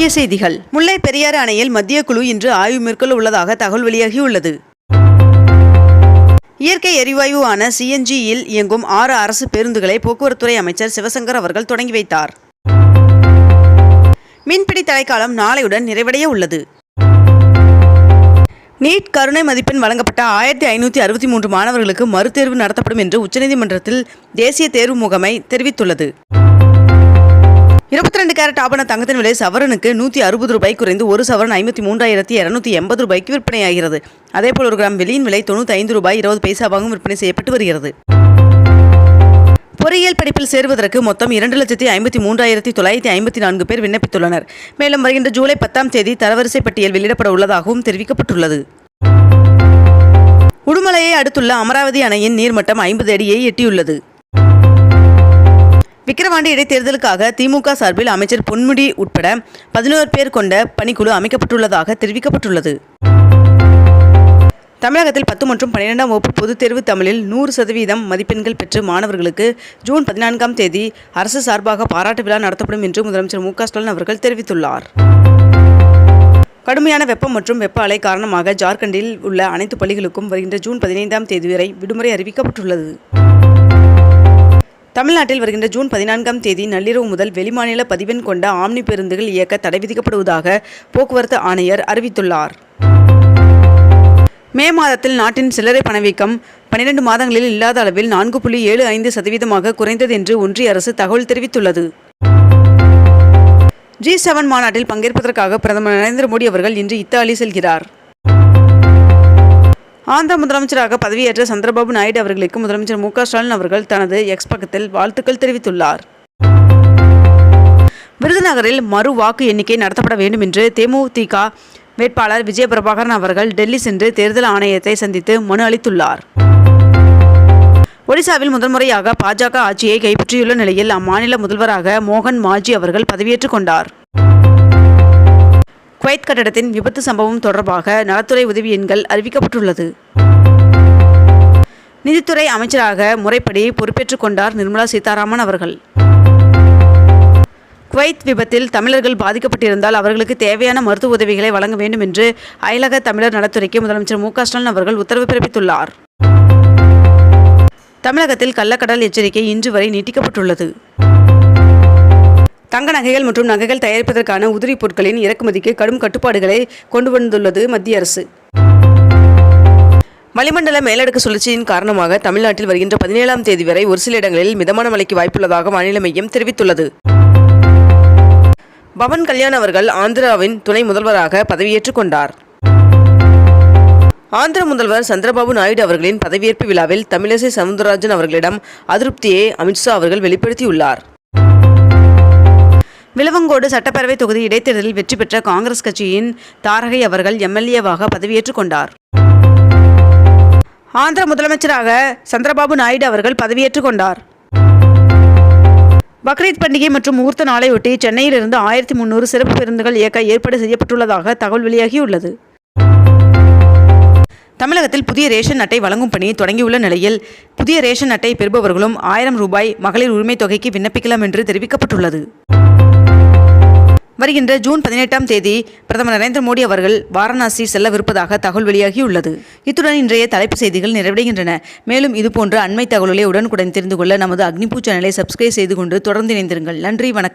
முக்கிய செய்திகள். முல்லை பெரியாறு அணையில் மத்திய குழு இன்று ஆய்வு மேற்கொள்ள உள்ளதாக தகவல் வெளியாகியுள்ளது. இயற்கை எரிவாயுவான சிஎன்ஜியில் இயங்கும் ஆறு அரசு பேருந்துகளை போக்குவரத்துறை அமைச்சர் சிவசங்கர் அவர்கள் தொடங்கி வைத்தார். மீன்பிடி தடைக்காலம் நாளையுடன் நிறைவடைய உள்ளது. நீட் கருணை மதிப்பெண் வழங்கப்பட்ட ஆயிரத்தி ஐநூற்றி அறுபத்தி மூன்று மாணவர்களுக்கு மறுதேர்வு நடத்தப்படும் என்று உச்சநீதிமன்றத்தில் தேசிய தேர்வு முகமை தெரிவித்துள்ளது. இருபத்தி ரெண்டு கேரட் ஆபண தங்கத்தின் விலை சவரனுக்கு நூற்றி அறுபது ரூபாய் குறைந்து ஒரு சவரன் ஐம்பத்தி மூன்றாயிரத்தி இரநூத்தி எண்பது ரூபாய்க்கு விற்பனையாகிறது. அதேபோல் ஒரு கிராம் வெளியின் விலை தொண்ணூற்றி ஐந்து ரூபாய் இருபது பைசாவாகவும் விற்பனை செய்யப்பட்டு வருகிறது. பொறியியல் படிப்பில் சேருவதற்கு மொத்தம் இரண்டு லட்சத்தி ஐம்பத்தி மூன்றாயிரத்தி தொள்ளாயிரத்தி ஐம்பத்தி நான்கு பேர் விண்ணப்பித்துள்ளனர். மேலும் வருகின்ற ஜூலை பத்தாம் தேதி தரவரிசை பட்டியல் வெளியிடப்பட உள்ளதாகவும் தெரிவிக்கப்பட்டுள்ளது. உடுமலையை அடுத்துள்ள அமராவதி அணையின் நீர்மட்டம் ஐம்பது அடியை எட்டியுள்ளது. விக்கிரவாண்டி இடைத்தேர்தலுக்காக திமுக சார்பில் அமைச்சர் பொன்முடி உட்பட பதினோரு பேர் கொண்ட பணிக்குழு அமைக்கப்பட்டுள்ளதாக தெரிவிக்கப்பட்டுள்ளது. தமிழகத்தில் பத்து மற்றும் பன்னிரெண்டாம் வகுப்பு பொதுத் தேர்வு தமிழில் நூறு சதவீதம் மதிப்பெண்கள் பெற்று மாணவர்களுக்கு ஜூன் பதினான்காம் தேதி அரசு சார்பாக பாராட்டு விழா நடத்தப்படும் என்று முதலமைச்சர் மு க ஸ்டாலின் அவர்கள் தெரிவித்துள்ளார். கடுமையான வெப்பம் மற்றும் வெப்ப அலை காரணமாக ஜார்க்கண்டில் உள்ள அனைத்து பள்ளிகளுக்கும் வருகின்ற ஜூன் பதினைந்தாம் தேதி வரை விடுமுறை அறிவிக்கப்பட்டுள்ளது. தமிழ்நாட்டில் வருகின்ற ஜூன் பதினான்காம் தேதி நள்ளிரவு முதல் வெளிமாநில பதிவெண் கொண்ட ஆம்னி பேருந்துகள் இயக்க தடை விதிக்கப்படுவதாக போக்குவரத்து ஆணையர் அறிவித்துள்ளார். மே மாதத்தில் நாட்டின் சில்லறை பணவீக்கம் பனிரெண்டு மாதங்களில் இல்லாத அளவில் நான்கு புள்ளி ஏழு ஐந்து சதவீதமாக குறைந்தது என்று ஒன்றிய அரசு தகவல் தெரிவித்துள்ளது. ஜி செவன் மாநாட்டில் பங்கேற்பதற்காக பிரதமர் நரேந்திர மோடி அவர்கள் இன்று இத்தாலி செல்கிறார். ஆந்திர முதலமைச்சராக பதவியேற்ற சந்திரபாபு நாயுடு அவர்களுக்கு முதலமைச்சர் மு ஸ்டாலின் அவர்கள் தனது எக்ஸ் பக்கத்தில் வாழ்த்துக்கள் தெரிவித்துள்ளார். விருதுநகரில் மறு வாக்கு எண்ணிக்கை நடத்தப்பட வேண்டும் என்று தேமுதிக வேட்பாளர் விஜய பிரபாகரன் அவர்கள் டெல்லி சென்று தேர்தல் ஆணையத்தை சந்தித்து மனு அளித்துள்ளார். ஒடிசாவில் முதன்முறையாக பாஜக ஆட்சியை கைப்பற்றியுள்ள நிலையில் அம்மாநில முதல்வராக மோகன் மாஜி அவர்கள் பதவியேற்றுக் கொண்டார். குவைத் கட்டடத்தின் விபத்து சம்பவம் தொடர்பாக நலத்துறை உதவி எண்கள் அறிவிக்கப்பட்டுள்ளது. நிதித்துறை அமைச்சராக முறைப்படி பொறுப்பேற்றுக் கொண்டார் நிர்மலா சீதாராமன் அவர்கள். குவைத் விபத்தில் தமிழர்கள் பாதிக்கப்பட்டிருந்தால் அவர்களுக்கு தேவையான மருத்துவ உதவிகளை வழங்க வேண்டும் என்று அயலக தமிழர் நலத்துறைக்கு முதலமைச்சர் மு ஸ்டாலின் அவர்கள் உத்தரவு பிறப்பித்துள்ளார். தமிழகத்தில் கள்ளக்கடல் எச்சரிக்கை இன்று வரை நீட்டிக்கப்பட்டுள்ளது. தங்க நகைகள் மற்றும் நகைகள் தயாரிப்பதற்கான உதிரி பொருட்களின் இறக்குமதிக்கு கடும் கட்டுப்பாடுகளை கொண்டு வந்துள்ளது மத்திய அரசு. வளிமண்டல மேலடுக்கு சுழற்சியின் காரணமாக தமிழ்நாட்டில் வருகின்ற பதினேழாம் தேதி வரை ஒரு சில இடங்களில் மிதமான மழைக்கு வாய்ப்புள்ளதாக வானிலை மையம் தெரிவித்துள்ளது. பவன் கல்யாண் அவர்கள் ஆந்திராவின் துணை முதல்வராக பதவியேற்றுக் கொண்டார். ஆந்திர முதல்வர் சந்திரபாபு நாயுடு அவர்களின் பதவியேற்பு விழாவில் தமிழிசை சவுந்தரராஜன் அவர்களிடம் அதிருப்தியை அமித்ஷா அவர்கள் வெளிப்படுத்தியுள்ளார். விலவங்கோடு சட்டப்பேரவை தொகுதி இடைத்தேர்தலில் வெற்றி பெற்ற காங்கிரஸ் கட்சியின் தாரகை அவர்கள் எம்எல்ஏவாக பதவியேற்றுக் கொண்டார். ஆந்திர முதலமைச்சராக சந்திரபாபு நாயுடு அவர்கள் பதவியேற்றுக் கொண்டார். பக்ரீத் பண்டிகை மற்றும் முகூர்த்த நாளையொட்டி சென்னையிலிருந்து ஆயிரத்தி முன்னூறு சிறப்பு பேருந்துகள் இயக்க ஏற்பாடு செய்யப்பட்டுள்ளதாக தகவல் வெளியாகியுள்ளது. தமிழகத்தில் புதிய ரேஷன் அட்டை வழங்கும் பணி தொடங்கியுள்ள நிலையில் புதிய ரேஷன் அட்டை பெறுபவர்களும் ஆயிரம் ரூபாய் மகளிர் உரிமைத் தொகைக்கு விண்ணப்பிக்கலாம் என்று தெரிவிக்கப்பட்டுள்ளது. வருகின்ற ஜூன் பதினெட்டாம் தேதி பிரதமர் நரேந்திர மோடி அவர்கள் வாரணாசி செல்லவிருப்பதாக தகவல் வெளியாகியுள்ளது. இத்துடன் இன்றைய தலைப்பு செய்திகள் நிறைவடைகின்றன. மேலும் இதுபோன்ற அண்மை தகவல்களை உடனுக்குடன் தெரிந்து கொள்ள நமது அக்னிபூ சேனலை சப்ஸ்கிரைப் செய்து கொண்டு தொடர்ந்து இணைந்திருங்கள். நன்றி வணக்கம்.